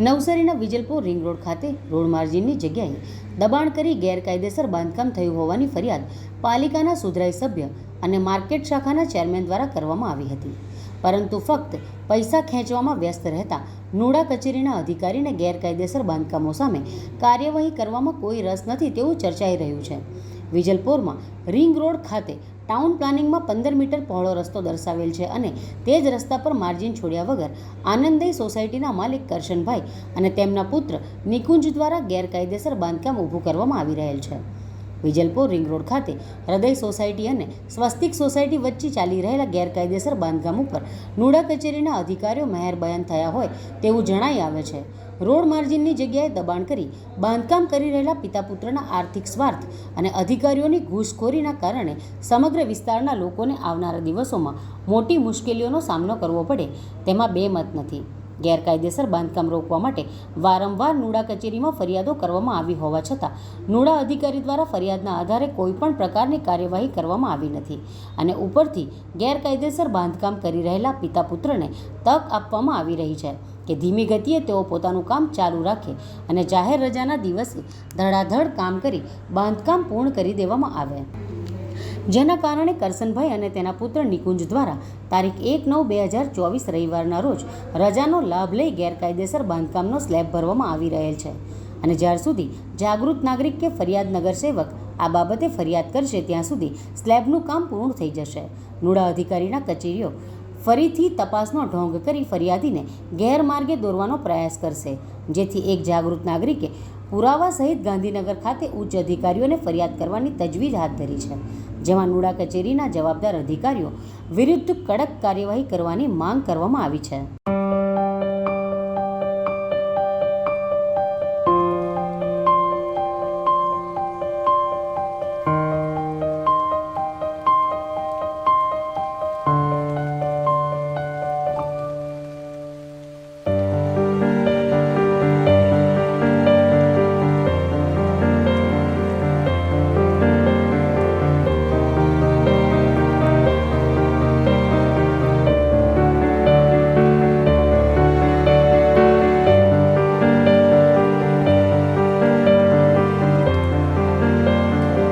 નવસારીના Vijalpur ring road ખાતે road માર્જિનની જગ્યાએ દબાણ કરી ગેરકાયદેસર બાંધકામ થયું હોવાની ફરિયાદ પાલિકાના સુધરાઈ સભ્ય અને માર્કેટ શાખાના ચેરમેન દ્વારા કરવામાં આવી હતી. પરંતુ ફક્ત પૈસા ખેંચવામાં વ્યસ્ત રહેતા નોડા કચેરીના અધિકારીને ગેરકાયદેસર બાંધકામો સામે કાર્યવાહી કરવામાં કોઈ રસ નથી તેવું ચર્ચાઈ રહ્યું છે. વિજલપોરમાં રિંગ રોડ ખાતે ટાઉન પ્લાનિંગમાં પંદર મીટર પહોળો રસ્તો દર્શાવેલ છે અને તે જ રસ્તા પર માર્જિન છોડ્યા વગર આનંદય સોસાયટીના માલિક કરશનભાઈ અને તેમના પુત્ર નિકુંજ દ્વારા ગેરકાયદેસર બાંધકામ ઊભું કરવામાં આવી રહેલ છે. વિજલપુર રિંગ રોડ ખાતે હૃદય સોસાયટી અને સ્વસ્તિક સોસાયટી વચ્ચે ચાલી રહેલા ગેરકાયદેસર બાંધકામ ઉપર નુડા કચેરીના અધિકારીઓ મહેરબયાન થયા હોય તેવું જણાઈ આવે છે. રોડ માર્જિનની જગ્યાએ દબાણ કરી બાંધકામ કરી રહેલા પિતા પુત્રના આર્થિક સ્વાર્થ અને અધિકારીઓની ઘૂસખોરીના કારણે સમગ્ર વિસ્તારના લોકોને આવનારા દિવસોમાં મોટી મુશ્કેલીઓનો સામનો કરવો પડે તેમાં બે મત નથી. ગેરકાયદેસર બાંધકામ રોકવા માટે વારંવાર નુડા કચેરીમાં ફરિયાદો કરવામાં આવી હોવા છતાં, નુડા અધિકારી દ્વારા ફરિયાદના આધારે કોઈપણ પ્રકારની કાર્યવાહી કરવામાં આવી નથી અને ઉપરથી ગેરકાયદેસર બાંધકામ કરી રહેલા પિતા પુત્રને તક આપવામાં આવી રહી છે કે ધીમી ગતિએ તેઓ પોતાનું કામ ચાલુ રાખે અને જાહેર રજાના દિવસે ધડાધડ કામ કરી બાંધકામ પૂર્ણ કરી દેવામાં આવે. જેના કારણે કરસનભાઈ અને તેના પુત્ર નિકુંજ દ્વારા તારીખ એક નવ બે હજાર ચોવીસ રવિવારના રોજ રજાનો લાભ લઈ ગેરકાયદેસર બાંધકામનો સ્લેબ ભરવામાં આવી રહેલ છે. અને જ્યાર સુધી જાગૃત નાગરિક કે ફરિયાદ નગર સેવક આ બાબતે ફરિયાદ કરશે, ત્યાં સુધી સ્લેબનું કામ પૂર્ણ થઈ જશે. નુડા અધિકારીના કચેરીઓ ફરીથી તપાસનો ઢોંગ કરી ફરિયાદીને ગેરમાર્ગે દોરવાનો પ્રયાસ કરશે, જેથી એક જાગૃત નાગરિકે પુરાવા સહિત ગાંધીનગર ખાતે ઉચ્ચ અધિકારીઓને ફરિયાદ કરવાની તજવીજ હાથ ધરી છે. જેમાં નુડા કચેરીના જવાબદાર અધિકારીઓ વિરુદ્ધ કડક કાર્યવાહી કરવાની માંગ કરવામાં આવી છે.